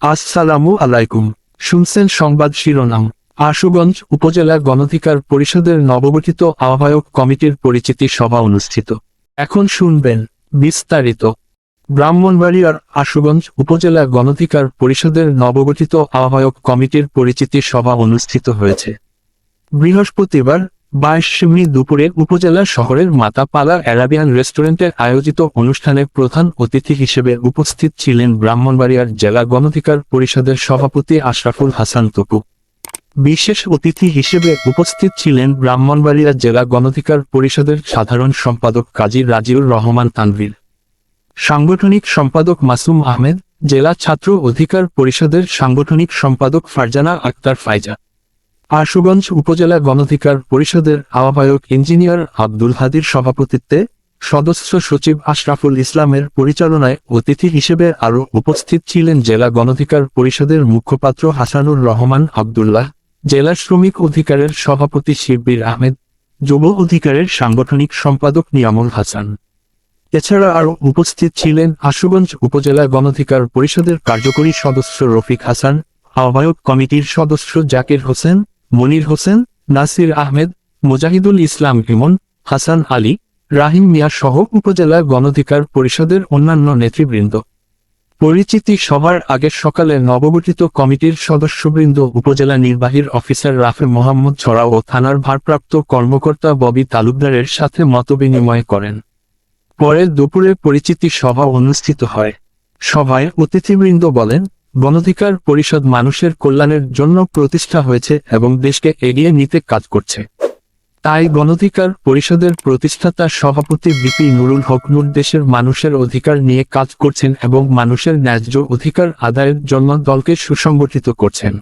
আসসালামু আলাইকুম। শুনছেন সংবাদ শিরোনাম। আশুগঞ্জ উপজেলা গণধিকার পরিষদের নবগঠিত আহ্বায়ক কমিটির পরিচিতি সভা অনুষ্ঠিত। এখন শুনবেন বিস্তারিত। ব্রাহ্মণবাড়িয়ার আশুগঞ্জ উপজেলা গণধিকার পরিষদের নবগঠিত আহ্বায়ক কমিটির পরিচিতি সভা অনুষ্ঠিত হয়েছে। বৃহস্পতিবার বাইশ মে দুপুরে উপজেলা শহরের মাতাপালা অ্যারাবিয়ান রেস্টুরেন্টের আয়োজিত অনুষ্ঠানে প্রধান অতিথি হিসেবে উপস্থিত ছিলেন ব্রাহ্মণবাড়িয়ার জেলা গণধিকার পরিষদের সভাপতি আশরাফুল হাসান তপু। বিশেষ অতিথি হিসেবে উপস্থিত ছিলেন ব্রাহ্মণবাড়িয়া জেলা গণধিকার পরিষদের সাধারণ সম্পাদক কাজী রাজিউর রহমান তানভীর। সাংগঠনিক সম্পাদক মাসুম আহমেদ, জেলা ছাত্র অধিকার পরিষদের সাংগঠনিক সম্পাদক ফারজানা আক্তার ফাইজা। আশুগঞ্জ উপজেলা গণধিকার পরিষদের আহ্বায়ক ইঞ্জিনিয়ার আব্দুল হাদির সভাপতিত্বে সদস্য সচিব আশরাফুল ইসলামের পরিচালনায় অতিথি হিসেবে আরও উপস্থিত ছিলেন জেলা গণধিকার পরিষদের মুখপাত্র হাসানুর রহমান আবদুল্লাহ, জেলা শ্রমিক অধিকারের সভাপতি শিববির আহমেদ, যুব অধিকারের সাংগঠনিক সম্পাদক নিয়ামুল হাসান। এছাড়া আরও উপস্থিত ছিলেন আশুগঞ্জ উপজেলা গণধিকার পরিষদের কার্যকরী সদস্য রফিক হাসান, আহ্বায়ক কমিটির সদস্য জাকির হোসেন মনির হোসেন, নাসির আহমেদ, মুজাহিদুল ইসলাম ইমন, হাসান আলী, রাহিম মিয়া সহ উপজেলা গণধিকার পরিষদের অন্যান্য নেতৃবৃন্দ। পরিচিতি সভার আগের সকালে নবগঠিত কমিটির সদস্যবৃন্দ উপজেলা নির্বাহীর অফিসার রাফে মোহাম্মদ ছড়া ও থানার ভারপ্রাপ্ত কর্মকর্তা ববি তালুকদারের সাথে মতবিনিময় করেন। পরে দুপুরে পরিচিতি সভা অনুষ্ঠিত হয়। সভায় অতিথিবৃন্দ বলেন গণধিকার পরিষদ মানুষের কল্যাণের জন্য প্রতিষ্ঠা হয়েছে এবং দেশকে এগিয়ে নিতে কাজ করছে। তাই গণধিকার পরিষদের প্রতিষ্ঠাতা সভাপতি বিপি নুরুল হক নূর দেশের মানুষের অধিকার নিয়ে কাজ করছেন এবং মানুষের ন্যায্য অধিকার আদায়ের জন্য দলকে সুসংগঠিত করছেন।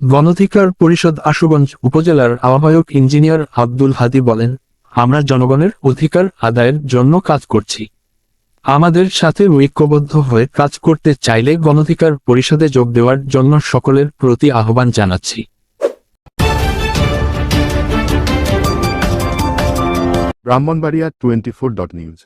গণধিকার পরিষদ আশুগঞ্জ উপজেলার আহ্বায়ক ইঞ্জিনিয়ার আব্দুল হাদি বলেন, আমরা জনগণের অধিকার আদায়ের জন্য কাজ করছি। আমাদের সাথে ঐক্যবদ্ধ হয়ে কাজ করতে চাইলে গণধিকার পরিষদে যোগ দেওয়ার জন্য সকলের প্রতি আহ্বান জানাচ্ছি। Brahmanbaria twenty four dot news.